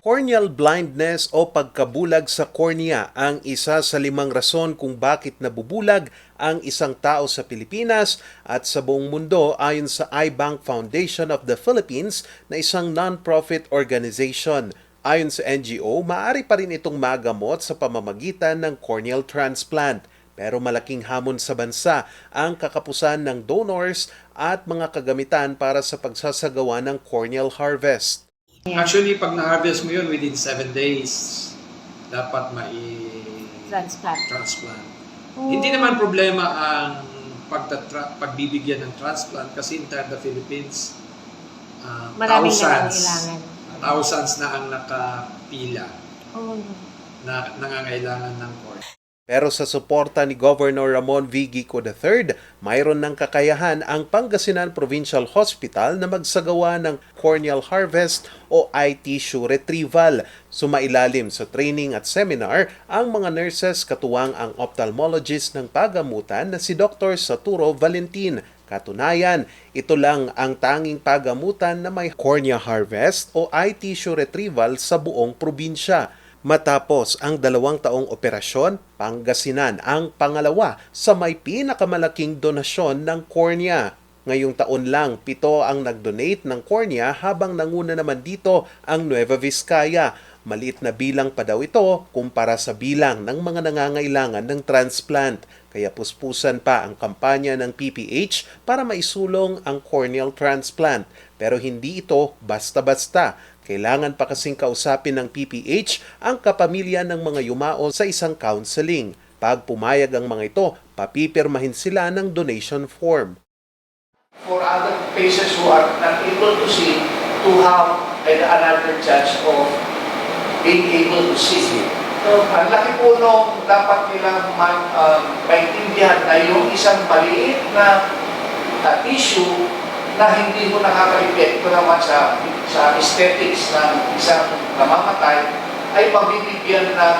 Corneal blindness o pagkabulag sa cornea ang isa sa limang rason kung bakit nabubulag ang isang tao sa Pilipinas at sa buong mundo ayon sa Eye Bank Foundation of the Philippines na isang non-profit organization. Ayon sa NGO, maaari pa rin itong magamot sa pamamagitan ng corneal transplant. Pero malaking hamon sa bansa ang kakapusan ng donors at mga kagamitan para sa pagsasagawa ng corneal harvest. Actually, pag na-harvest mo yun within 7 days, dapat mai-transplant. Transplant. Hindi naman problema ang pagtatra- pagbibigyan ng transplant kasi entire the Philippines, uh, Maraming thousands, thousands na ang nakapila Oh. na nangangailangan ng cornea. Pero sa suporta ni Governor Ramon V. Gico III, mayroon ng kakayahan ang Pangasinan Provincial Hospital na magsagawa ng corneal harvest o eye tissue retrieval. Sumailalim sa training at seminar ang mga nurses katuwang ang ophthalmologist ng pagamutan na si Dr. Saturo Valentin. Katunayan, ito lang ang tanging pagamutan na may cornea harvest o eye tissue retrieval sa buong probinsya. Matapos ang dalawang taong operasyon, Pangasinan ang pangalawa sa may pinakamalaking donasyon ng cornea. Ngayong taon lang, pito ang nag-donate ng cornea habang nanguna naman dito ang Nueva Vizcaya. Maliit na bilang pa daw ito kumpara sa bilang ng mga nangangailangan ng transplant. Kaya puspusan pa ang kampanya ng PPH para maisulong ang corneal transplant. Pero hindi ito basta-basta. Kailangan pa kasing kausapin ng PPH ang kapamilya ng mga yumao sa isang counseling. Pag pumayag ang mga ito, papipirmahin sila ng donation form. For other patients who are not able to see to have an- another chance of being able to see. So, ang laki po nung dapat nilang ma- um, maintindihan na yung isang maliit na uh, tissue na hindi mo nakaka-epekto naman sa, sa aesthetics ng isang namamatay ay mabibigyan ng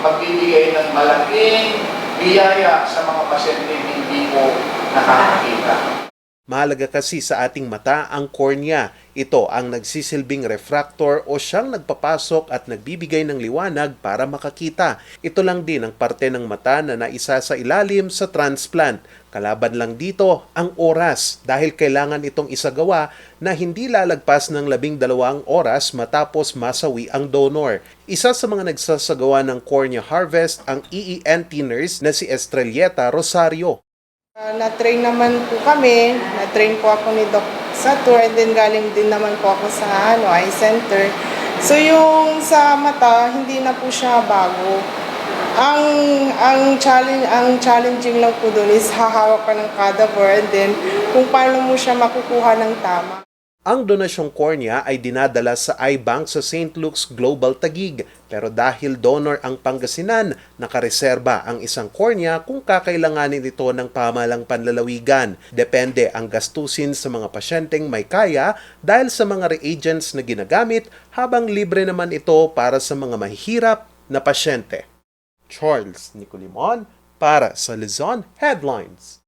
magbibigay ng malaking biyaya sa mga pasyente hindi mo nakakakita. Mahalaga kasi sa ating mata ang cornea. Ito ang nagsisilbing refractor o siyang nagpapasok at nagbibigay ng liwanag para makakita. Ito lang din ang parte ng mata na naisa sa ilalim sa transplant. Kalaban lang dito ang oras dahil kailangan itong isagawa na hindi lalagpas ng labing dalawang oras matapos masawi ang donor. Isa sa mga nagsasagawa ng cornea harvest ang EENT nurse na si Estrelleta Rosario. Uh, na-train naman po kami, na-train po ako ni Doc Satur, and then galing din naman po ako sa ano, eye center. So yung sa mata, hindi na po siya bago. Ang ang challenge ang challenging lang po doon is hahawak ka ng cadaver and then kung paano mo siya makukuha ng tama. Ang donasyong cornea ay dinadala sa iBank sa St. Luke's Global Tagig. Pero dahil donor ang Pangasinan, nakareserba ang isang cornea kung kakailanganin ito ng pamalang panlalawigan. Depende ang gastusin sa mga pasyenteng may kaya dahil sa mga reagents na ginagamit habang libre naman ito para sa mga mahihirap na pasyente. Charles Nicolimon para sa Luzon Headlines.